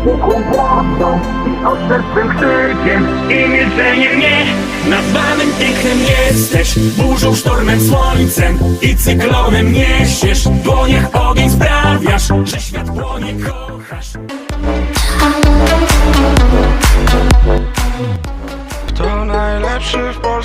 zwykłą prawdą i oszczerstwem krzykiem i milczeniem nie. Nazwanym pięknem jesteś, burzą, sztormem, słońcem i cyklonem niesiesz W dłoniach ogień sprawiasz, że świat płonie, kochasz. Kto najlepszy w Polsce?